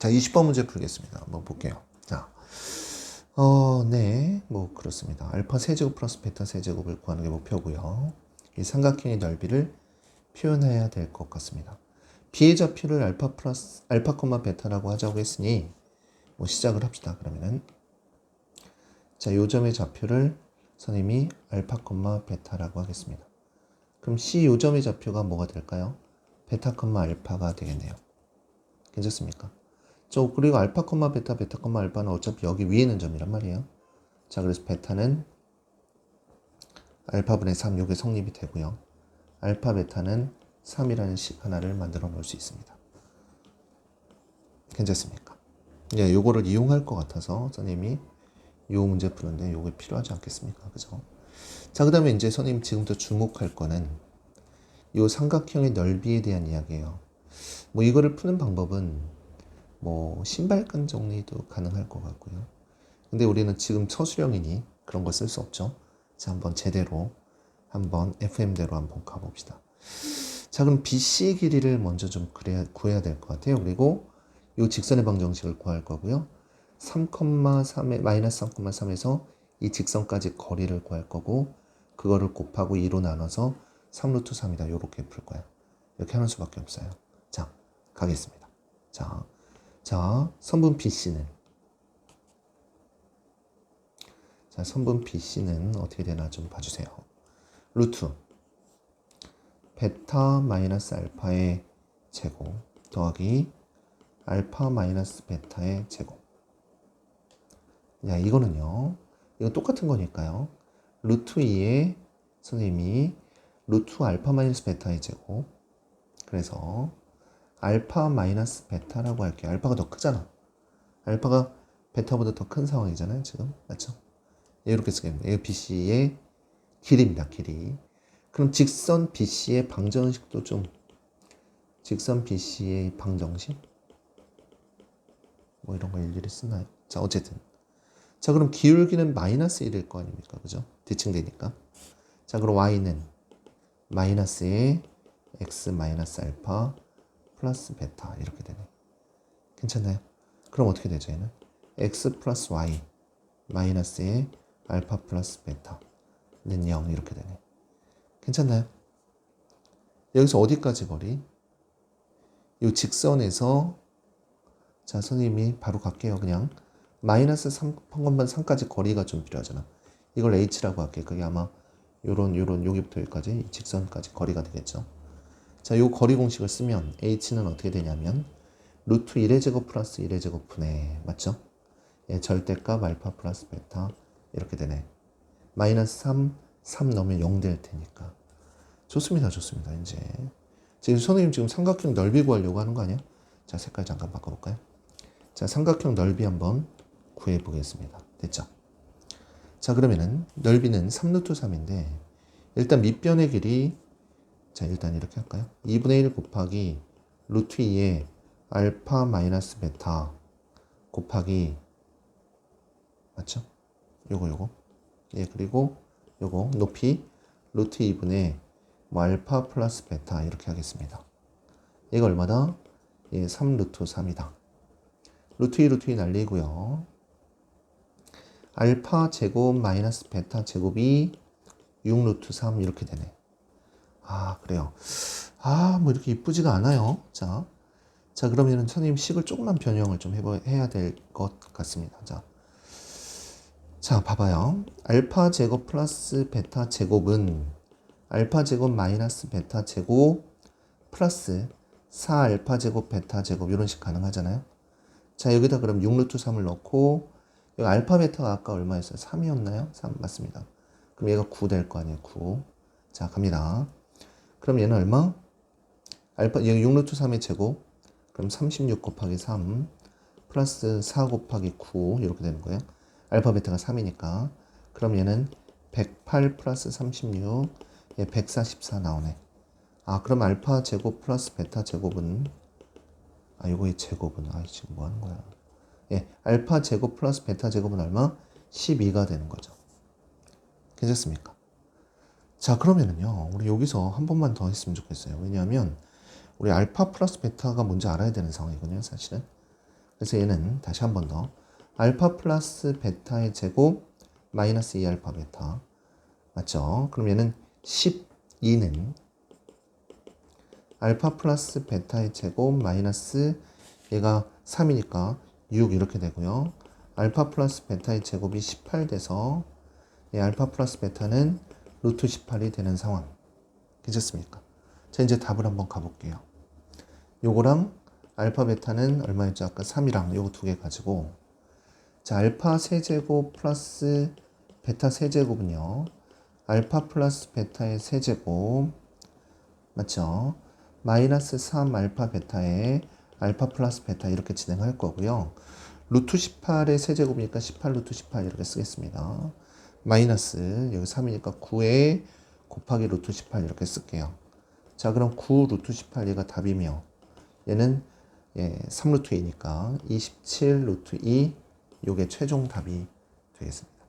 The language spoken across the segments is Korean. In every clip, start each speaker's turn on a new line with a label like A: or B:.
A: 자, 20번 문제 풀겠습니다. 한번 볼게요. 자, 어, 네, 뭐 그렇습니다. 알파 세제곱 플러스 베타 세제곱을 구하는 게 목표고요. 이 삼각형의 넓이를 표현해야 될 것 같습니다. B의 좌표를 알파 플러스 알파 콤마 베타라고 하자고 했으니 뭐 시작을 합시다. 그러면은 자, 요 점의 좌표를 선생님이 알파 콤마 베타라고 하겠습니다. 그럼 C 요 점의 좌표가 뭐가 될까요? 베타 콤마 알파가 되겠네요. 괜찮습니까? 저 그리고 알파 콤마 베타 베타 콤마 알파는 어차피 여기 위에 있는 점이란 말이에요. 자, 그래서 베타는 알파분의 3 요게 성립이 되고요. 알파 베타는 3이라는 식 하나를 만들어 놓을 수 있습니다. 괜찮습니까? 예, 요거를 이용할 것 같아서 선생님이 요 문제 푸는데 요게 필요하지 않겠습니까? 그죠? 자, 그 다음에 이제 선생님 지금부터 주목할 거는 요 삼각형의 넓이에 대한 이야기예요. 뭐 이거를 푸는 방법은 뭐 신발끈 정리도 가능할 것 같고요. 근데 우리는 지금 처수령이니 그런 거 쓸 수 없죠. 자, 한번 제대로 한번 FM대로 한번 가봅시다. 자, 그럼 BC의 길이를 먼저 좀 그래야, 구해야 될 것 같아요. 그리고 이 직선의 방정식을 구할 거고요. 3,3에 마이너스 3,3에서 이 직선까지 거리를 구할 거고 그거를 곱하고 2로 나눠서 3루트 3이다. 요렇게 풀 거예요. 이렇게 하는 수밖에 없어요. 자, 가겠습니다. 자, 자, 선분 BC는 자, 선분 BC는 어떻게 되나 좀 봐주세요. 루트 베타 마이너스 알파의 제곱 더하기 알파 마이너스 베타의 제곱. 야, 이거는요. 이거 똑같은 거니까요. 루트 2에 선생님이 루트 알파 마이너스 베타의 제곱. 그래서 알파 마이너스 베타라고 할게요. 알파가 더 크잖아. 알파가 베타보다 더 큰 상황이잖아요. 지금. 맞죠? 이렇게 쓰겠습니다. 이거 BC의 길이입니다. 길이. 그럼 직선 BC의 방정식도 좀 직선 BC의 방정식 뭐 이런 거 일일이 쓰나요? 자 어쨌든 자 그럼 기울기는 마이너스 1일 거 아닙니까? 그죠? 대칭되니까 자 그럼 y는 마이너스의 x 마이너스 알파 플러스 베타 이렇게 되네 괜찮나요? 그럼 어떻게 되죠 얘는? x 플러스 y 마이너스의 알파 플러스 베타는 0 이렇게 되네 괜찮나요? 여기서 어디까지 거리? 이 직선에서 자 선생님이 바로 갈게요 그냥 마이너스 3, 한것만 3까지 거리가 좀 필요하잖아 이걸 h라고 할게요 그게 아마 요런 요런 여기부터 여기까지 이 직선까지 거리가 되겠죠 자 요 거리 공식을 쓰면 h는 어떻게 되냐면 루트 1의 제곱 플러스 1의 제곱 분의 맞죠? 예, 절대값 알파 플러스 베타 이렇게 되네 마이너스 3 3 넣으면 0 될 테니까. 좋습니다. 좋습니다. 이제. 지금 선생님 지금 삼각형 넓이 구하려고 하는 거 아니야? 자, 색깔 잠깐 바꿔볼까요? 자, 삼각형 넓이 한번 구해보겠습니다. 됐죠? 자, 그러면은 넓이는 3루트 3인데 일단 밑변의 길이 자, 일단 이렇게 할까요? 2분의 1 곱하기 루트 2에 알파 마이너스 베타 곱하기 맞죠? 요거 요거. 예, 그리고 요거 높이 루트 2분의 뭐 알파 플러스 베타 이렇게 하겠습니다. 얘가 얼마다? 예, 3 루트 3이다. 루트 2 루트 2 날리고요. 알파 제곱 마이너스 베타 제곱이 6 루트 3 이렇게 되네. 아, 그래요. 아, 뭐 이렇게 이쁘지가 않아요. 자. 자, 그러면은 선생님 식을 조금만 변형을 좀 해보, 해야 될 것 같습니다. 자. 자, 봐봐요. 알파 제곱 플러스 베타 제곱은 알파 제곱 마이너스 베타 제곱 플러스 4알파 제곱 베타 제곱 이런 식 가능하잖아요. 자, 여기다 그럼 6루트 3을 넣고 여기 알파 베타가 아까 얼마였어요? 3이었나요? 3 맞습니다. 그럼 얘가 9 될 거 아니에요? 9. 자, 갑니다. 그럼 얘는 얼마? 알파 여기 6루트 3의 제곱. 그럼 36 곱하기 3 플러스 4 곱하기 9 이렇게 되는 거예요. 알파 베타가 3이니까. 그럼 얘는 108 플러스 36 얘 144 나오네. 아 그럼 알파 제곱 플러스 베타 제곱은? 아 이거의 제곱은. 아 지금 뭐 하는 거야? 예 알파 제곱 플러스 베타 제곱은 얼마? 12가 되는 거죠. 괜찮습니까 자 그러면은요 우리 여기서 한 번만 더 했으면 좋겠어요 왜냐하면 우리 알파 플러스 베타가 뭔지 알아야 되는 상황이거든요 사실은 그래서 얘는 다시 한 번 더 알파 플러스 베타의 제곱 마이너스 2 알파 베타 맞죠? 그럼 얘는 12는 알파 플러스 베타의 제곱 마이너스 얘가 3이니까 6 이렇게 되고요. 알파 플러스 베타의 제곱이 18 돼서 이 알파 플러스 베타는 루트 18이 되는 상황. 괜찮습니까? 자, 이제 답을 한번 가볼게요. 요거랑 알파 베타는 얼마였죠? 아까 3이랑 요거 두 개 가지고 자, 알파 세제곱 플러스 베타 세제곱은요. 알파 플러스 베타의 세제곱 맞죠? 마이너스 3 알파 베타에 알파 플러스 베타 이렇게 진행할 거고요. 루트 18의 세제곱이니까 18 루트 18 이렇게 쓰겠습니다. 마이너스 여기 3이니까 9에 곱하기 루트 18 이렇게 쓸게요. 자 그럼 9 루트 18 얘가 답이며 얘는 예, 3 루트 2니까 27 루트 2 요게 최종 답이 되겠습니다.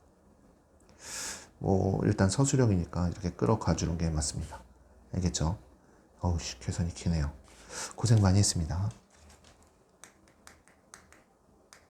A: 뭐 일단 서술형이니까 이렇게 끌어가 주는 게 맞습니다. 알겠죠? 어우 씨 계산이 기네요. 고생 많이 했습니다.